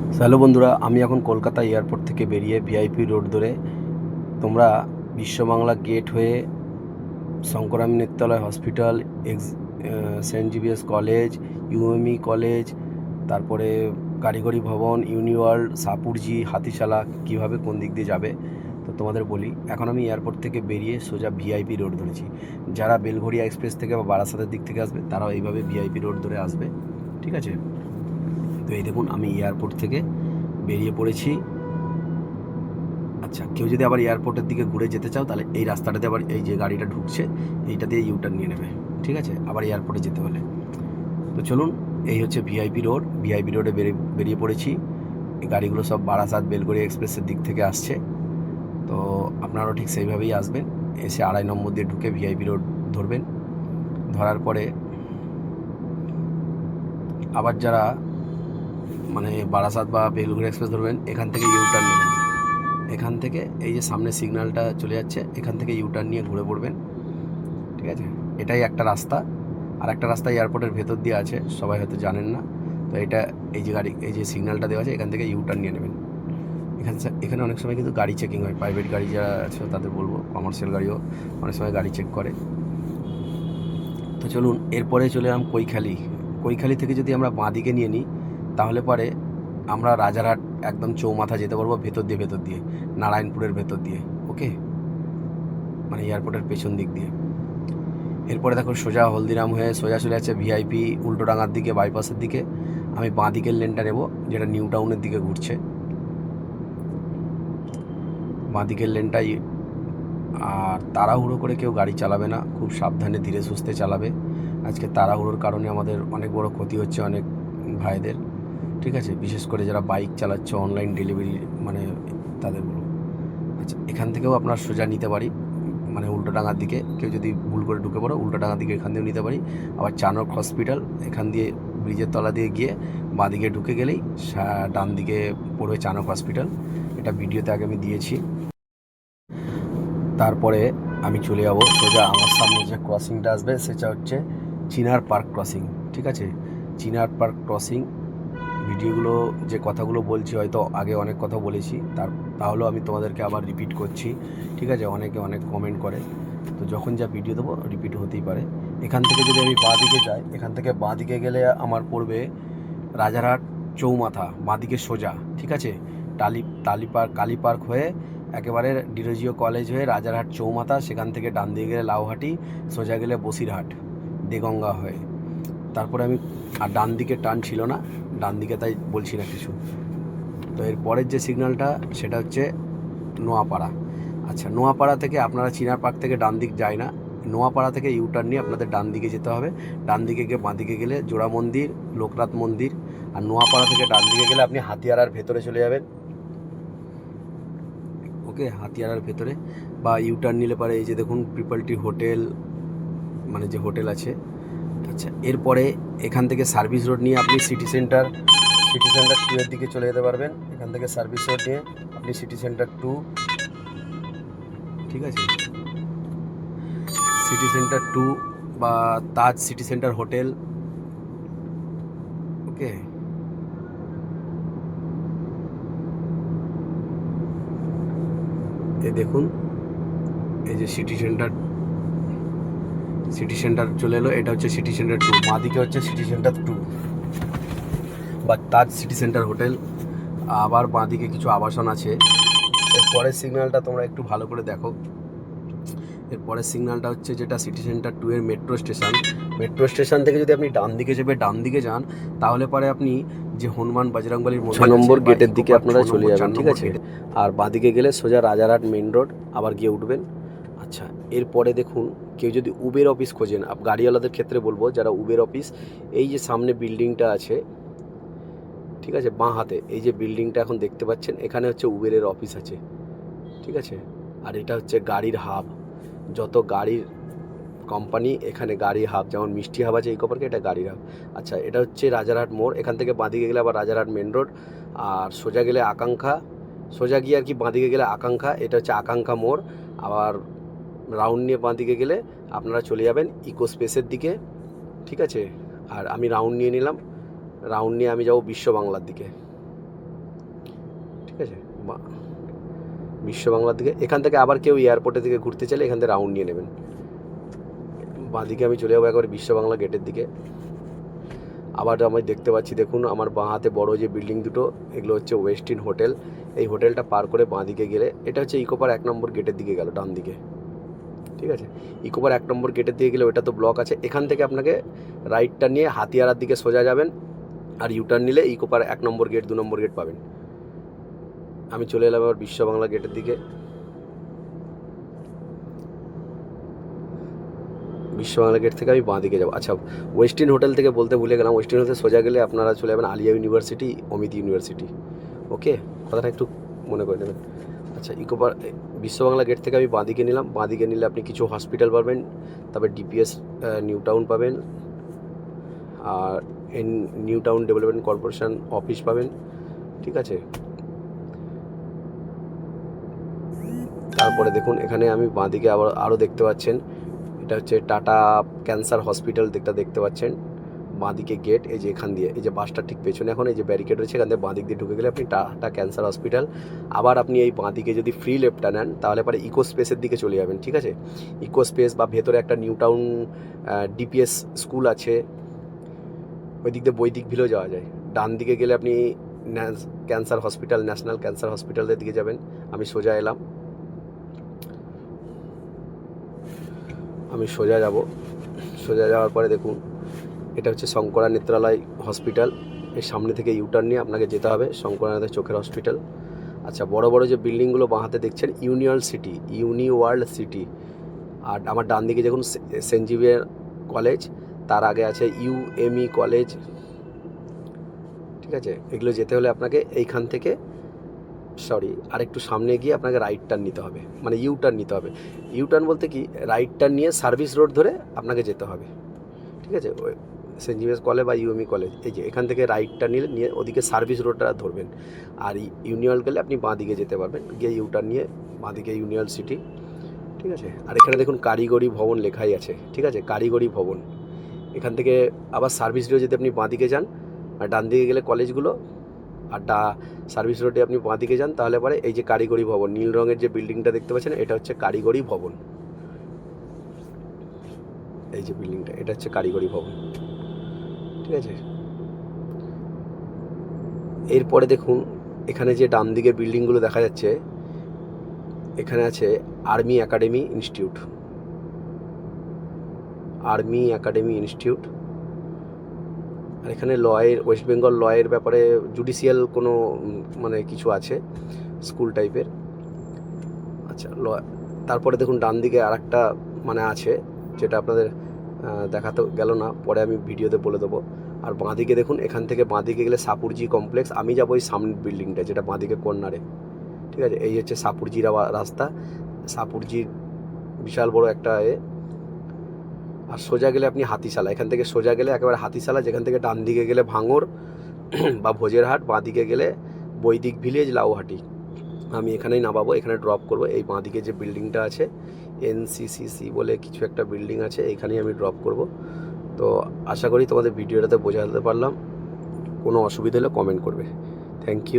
Hello বন্ধুরা, আমি এখন কলকাতা এয়ারপোর্ট থেকে বেরিয়ে ভিআইপি রোড ধরে তোমরা বিশ্ববাংলা গেট হয়ে শঙ্করাম নেত্রালয় হসপিটাল, এক্স সেন্ট জিভিএস কলেজ, ইউএমই কলেজ, তারপরে কারিগরি ভবন, ইউনিওয়ার্ল্ড, সাপুরজি, হাতিশালা, কীভাবে কোন দিক দিয়ে যাবে, তো তোমাদের বলি। এখন আমি এয়ারপোর্ট থেকে বেরিয়ে সোজা ভিআইপি রোড ধরেছি। যারা বেলঘড়িয়া এক্সপ্রেস থেকে বা বারাসাতের দিক থেকে আসবে, তারাও এইভাবে ভিআইপি রোড ধরে আসবে। ঠিক আছে? তো এই দেখুন, আমি এয়ারপোর্ট থেকে বেরিয়ে পড়েছি। আচ্ছা কেউ যদি আবার এয়ারপোর্টের দিকে ঘুরে যেতে চাও, তাহলে এই রাস্তাটাতে আবার এই যে গাড়িটা ঢুকছে, এইটা দিয়ে ইউটার্ন নিয়ে নেবে, ঠিক আছে? আবার এয়ারপোর্টে যেতে হলে। তো চলুন, এই হচ্ছে ভিআইপি রোড ভিআইপি রোডে বেরিয়ে বেরিয়ে পড়েছি। এই গাড়িগুলো সব বারাসাত বেলগড়িয়া এক্সপ্রেসের দিক থেকে আসছে। তো আপনারাও ঠিক সেইভাবেই আসবেন। এসে আড়াই নম্বর দিয়ে ঢুকে ভিআইপি রোড ধরবেন। ধরার পরে আবার যারা মানে বারাসাত বা বেলঘড়ি এক্সপ্রেস ধরবেন, এখান থেকে ইউটার্ন নেবেন। এখান থেকে এই যে সামনে সিগন্যালটা চলে যাচ্ছে, এখান থেকে ইউটার্ন নিয়ে ঘুরে পড়বেন, ঠিক আছে? এটাই একটা রাস্তা। আর একটা রাস্তা এয়ারপোর্টের ভেতর দিয়ে আছে, সবাই হয়তো জানেন না। তো এটা এই যে গাড়ি, এই যে সিগন্যালটা দেওয়া আছে, এখান থেকে ইউটার্ন নিয়ে নেবেন। এখানে এখানে অনেক সময় কিন্তু গাড়ি চেকিং হয় প্রাইভেট গাড়ি যারা আছে তাদের বলব কমার্শিয়াল গাড়িও অনেক সময় গাড়ি চেক করে। তো চলুন, এরপরে চলে এলাম কৈখালি। কৈখালি থেকে যদি আমরা বাঁদিকে নিয়ে নিই তাহলে পরে আমরা রাজারহাট একদম চৌমাথা যেতে পারব ভেতর দিয়ে ভেতর দিয়ে, নারায়ণপুরের ভেতর দিয়ে, ওকে? মানে এয়ারপোর্টের পেছন দিক দিয়ে। এরপরে দেখো সোজা হলদিরাম হয়ে সোজা চলে যাচ্ছে ভিআইপি উল্টোডাঙার দিকে, বাইপাসের দিকে। আমি বাঁ দিকের লেনটা নেব, যেটা নিউ টাউনের দিকে ঘুরছে। বাঁ দিকের লেনটাই, আর তাড়াহুড়ো করে কেউ গাড়ি চালাবে না, খুব সাবধানে ধীরে সুস্থে চালাবে। আজকে তাড়াহুড়োর কারণে আমাদের অনেক বড় ক্ষতি হচ্ছে অনেক ভাইদের। ঠিক আছে? বিশেষ করে যারা বাইক চালাচ্ছে অনলাইন ডেলিভারি মানে তাদের আচ্ছা এখান থেকেও আপনার সোজা নিতে পারি মানে উল্টোডাঙার দিকে। কেউ যদি ভুল করে ঢুকে পড়ো উল্টোডাঙার দিকে এখান দিয়েও নিতে পারি। আবার চানক হসপিটাল এখান দিয়ে ব্রিজের তলা দিয়ে গিয়ে বাঁ দিকে ঢুকে গেলেই ডান দিকে পড়বে চানক হসপিটাল এটা ভিডিওতে আগে আমি দিয়েছি। তারপরে আমি চলে যাব সোজা আমার সামনে যে ক্রসিংটা আসবে, সেটা হচ্ছে চিনার পার্ক ক্রসিং ঠিক আছে? চিনার পার্ক ক্রসিং ভিডিওগুলো, যে কথাগুলো বলছি, হয়তো আগে অনেক কথা বলেছি, তার, তাহলেও আমি তোমাদেরকে আবার রিপিট করছি, ঠিক আছে? অনেকে অনেক কমেন্ট করে। তো যখন যা ভিডিও দেবো রিপিট হতেই পারে। এখান থেকে যদি আমি বাঁ দিকে যাই, এখান থেকে বাঁ দিকে গেলে আমার পড়বে রাজারহাট চৌমাথা, বাঁ দিকে সোজা, ঠিক আছে? টালি টালি পার্ক, কালী পার্ক হয়ে একেবারে ডিরোজিও কলেজ হয়ে রাজারহাট চৌমাথা, সেখান থেকে ডান দিকে গেলে লাউহাটি, সোজা গেলে বসিরহাট, দেগঙ্গা হয়ে। তারপরে আমি আর ডান দিকে টান ছিল না, ডান দিকে তাই বলছি না কিছু। তো এর পরের যে সিগন্যালটা, সেটা হচ্ছে নোয়াপাড়া। আচ্ছা নোয়াপাড়া থেকে আপনারা চিনার পার্ক থেকে ডান দিক যায় না। নোয়াপাড়া থেকে ইউটার্ন নিয়ে আপনাদের ডান দিকে যেতে হবে। ডান দিকে গিয়ে বাঁ দিকে গেলে জোড়া মন্দির, লোকনাথ মন্দির, আর নোয়াপাড়া থেকে ডান দিকে গেলে আপনি হাতিয়ারার ভেতরে চলে যাবেন। ওকে, হাতিয়ারার ভেতরে। বা ইউটার্ন নিলে পারে এই যে দেখুন ট্রিপলটি হোটেল মানে যে হোটেল আছে আচ্ছা এরপরে এখান থেকে সার্ভিস রোড নিয়ে আপনি city centre city centre two এর দিকে চলে যেতে পারবেন। এখান থেকে সার্ভিস রোড নিয়ে আপনি সিটি সেন্টার টু ঠিক আছে? সিটি সেন্টার টু বা Taj city centre hotel okay এ দেখুন, এই যে সিটি সেন্টার সিটি সেন্টার চলে এলো। এটা হচ্ছে সিটি সেন্টার টু দিকে হচ্ছে সিটি সেন্টার টু বা তাজ সিটি সেন্টার হোটেল আবার বাঁদিকে কিছু আবাসন আছে। এর পরের সিগন্যালটা তোমরা একটু ভালো করে দেখো। এর পরের সিগন্যালটা হচ্ছে যেটা সিটি সেন্টার টু এর মেট্রো স্টেশন মেট্রো স্টেশন থেকে যদি আপনি ডান দিকে চেপে ডান দিকে যান তাহলে পরে আপনি যে হনুমান বজরংবলির ছ নম্বর গেটের দিকে আপনারা চলে যাবেন ঠিক আছে? আর বাঁদিকে গেলে সোজা রাজারহাট মেন রোড আবার গিয়ে উঠবেন। আচ্ছা এরপরে দেখুন, কেউ যদি উবের অফিস খোঁজেন গাড়িওয়ালাদের ক্ষেত্রে বলব, যারা উবের অফিস এই যে সামনে বিল্ডিংটা আছে, ঠিক আছে, বাঁ হাতে, এই যে বিল্ডিংটা এখন দেখতে পাচ্ছেন, এখানে হচ্ছে উবেরের অফিস আছে, ঠিক আছে? আর এটা হচ্ছে গাড়ির হাব যত গাড়ির কোম্পানি এখানে গাড়ি হাব যেমন মিষ্টি হাব আছে এই কপারকে এটা গাড়ির হাব আচ্ছা এটা হচ্ছে রাজারহাট মোড়, এখান থেকে বাঁদিকে গেলে আবার রাজারহাট মেন রোড আর সোজা গেলে আকাঙ্ক্ষা, সোজা গিয়ে আর কি বাঁদিকে গেলে আকাঙ্ক্ষা, এটা হচ্ছে আকাঙ্ক্ষা মোড়, আবার রাউন্ড নিয়ে বাঁদিকে গেলে আপনারা চলে যাবেন ইকো স্পেসের দিকে, ঠিক আছে? আর আমি রাউন্ড নিয়ে নিলাম রাউন্ড নিয়ে আমি যাব বিশ্ব বাংলার দিকে, ঠিক আছে? বা- বিশ্ব বাংলার দিকে। এখান থেকে আবার কেউ এয়ারপোর্টের দিকে ঘুরতে চাইলে এখান থেকে রাউন্ড নিয়ে নেবেন। বাঁ দিকে আমি চলে যাব একবার বিশ্ব বাংলা গেটের দিকে। আবার আমি দেখতে পাচ্ছি, দেখুন আমার বাঁ হাতে বড় যে বিল্ডিং দুটো, এগুলো হচ্ছে ওয়েস্টিন হোটেল এই হোটেলটা পার করে বাঁ দিকে গেলে, এটা হচ্ছে ইকোপার এক নম্বর গেটের দিকে গেল, ডান দিকে। ঠিক আছে? ইকোপার এক নম্বর গেটের দিকে গেলে ওটা তো ব্লক আছে। এখান থেকে আপনাকে রাইটটা নিয়ে হাতিয়ারার দিকে সোজা যাবেন আর ইউটার্ন নিলে ইকোপার এক নম্বর গেট দু নম্বর গেট পাবেন। আমি চলে এলাম আবার বিশ্ব বাংলা গেটের দিকে। বিশ্ব বাংলা গেট থেকে আমি বাঁ দিকে যাব। আচ্ছা ওয়েস্টিন হোটেল থেকে বলতে ভুলে গেলাম। ওয়েস্টিন হোটেল সোজা গেলে আপনারা চলে যাবেন Aliah university Amity university okay কথাটা একটু মনে করে নেবেন। আচ্ছা ইকোপার বিশ্ব বাংলা গেট থেকে আমি বাঁদিকে নিলাম। বাঁদিকে নিলে আপনি কিছু হসপিটাল পাবেন, তারপর ডিপিএস নিউ টাউন পাবেন, আর N New Town development corporation office পাবেন, ঠিক আছে? তারপরে দেখুন, এখানে আমি বাঁদিকে আবার আরও দেখতে পাচ্ছেন। এটা হচ্ছে টাটা ক্যান্সার হসপিটাল দেখতে দেখতে পাচ্ছেন। বাঁদিকে গেট এই যে এখান দিয়ে, এই যে বাসটা ঠিক পেছনে এখন, এই যে ব্যারিকেড রয়েছে, এখান থেকে বাঁদিক দিয়ে ঢুকে গেলে আপনি টাটা ক্যান্সার হসপিটাল আবার আপনি এই বাঁদিকে যদি ফ্রি লেফটটা নেন, তাহলে পরে ইকো স্পেসের দিকে চলে যাবেন, ঠিক আছে? ইকো স্পেস বা ভেতরে একটা নিউ টাউন ডিপিএস স্কুল আছে ওই দিক দিয়ে বৈদিক ভিলেও যাওয়া যায়। ডান দিকে গেলে আপনি ক্যান্সার হসপিটাল ন্যাশনাল ক্যান্সার হসপিটালের দিকে যাবেন। আমি সোজা এলাম। আমি সোজা যাব। সোজা যাওয়ার পরে দেখুন এটা হচ্ছে শঙ্করা নেত্রালয় হসপিটাল। এর সামনে থেকে ইউটার্ন নিয়ে আপনাকে যেতে হবে শঙ্করানাথের চোখের হসপিটাল। আচ্ছা বড় বড় যে বিল্ডিংগুলো বাঁ হাতে দেখছেন Union City Uniworld city আর আমার ডান দিকে দেখুন সেন্ট জিভিয়ার কলেজ তার আগে আছে ইউএমই কলেজ ঠিক আছে? এগুলো যেতে হলে আপনাকে এইখান থেকে সরি আর একটু সামনে গিয়ে আপনাকে রাইট টার্ন নিতে হবে। মানে ইউ টার্ন নিতে হবে। ইউ টার্ন বলতে কি রাইট টার্ন নিয়ে সার্ভিস রোড ধরে আপনাকে যেতে হবে। ঠিক আছে? সেন্ট জিভিয়ার্স কলেজ বা ইউএমই কলেজ এই যে এখান থেকে রাইট টার্ন নিলে নিয়ে ওদিকে সার্ভিস রোডটা ধরবেন। আর ইউনিয়ন গেলে আপনি বাঁ দিকে যেতে পারবেন, গিয়ে ইউ টার্ন নিয়ে বাঁ দিকে ইউনিয়ন সিটি ঠিক আছে? আর এখানে দেখুন কারিগরি ভবন লেখাই আছে, ঠিক আছে? কারিগরি ভবন। এখান থেকে আবার সার্ভিস রোড যদি আপনি বাঁ দিকে যান, আর ডান দিকে গেলে কলেজগুলো, আর ডা সার্ভিস রোডে আপনি বাঁ দিকে যান, তাহলে পরে এই যে কারিগরি ভবন, নীল রঙের যে বিল্ডিংটা দেখতে পাচ্ছেন, এটা হচ্ছে কারিগরি ভবন। এই যে বিল্ডিংটা এটা হচ্ছে কারিগরি ভবন। ঠিক আছে? এরপরে দেখুন, এখানে যে ডান দিকে বিল্ডিংগুলো দেখা যাচ্ছে, এখানে আছে army academy institute. Army academy institute. আর এখানে লয়ের, ওয়েস্ট বেঙ্গল লয়ের ব্যাপারে জুডিশিয়াল কোনো মানে কিছু আছে, স্কুল টাইপের। আচ্ছা ল তারপরে দেখুন ডান দিকে আর একটা মানে আছে, যেটা আপনাদের দেখাতে গেল না, পরে আমি ভিডিওতে বলে দেবো। আর বাঁদিকে দেখুন, এখান থেকে বাঁদিকে গেলে সাপুরজি কমপ্লেক্স, আমি যাব ওই সামনের বিল্ডিংটা, যেটা বাঁদিকে কর্নারে ঠিক আছে, এই হচ্ছে সাপুরজির রাস্তা। সাপুরজির বিশাল বড় একটা এ। আর সোজা গেলে আপনি হাতিশালা, এখান থেকে সোজা গেলে একেবারে হাতিশালা, যেখান থেকে ডান দিকে গেলে ভাঙর বা ভোজেরহাট বাঁ দিকে গেলে বৈদিক ভিলেজ, লাউহাটি। আমি এখানেই নামাবো, এখানে ড্রপ করব। এই বাঁদিকে যে বিল্ডিংটা আছে এনসিসিসি বলে কিছু একটা বিল্ডিং আছে, এখানেই আমি ড্রপ করব। তো আশা করি তোমাদের ভিডিওটাতে বোঝাতে পারলাম। কোনো অসুবিধা হলে কমেন্ট করবে। Thank you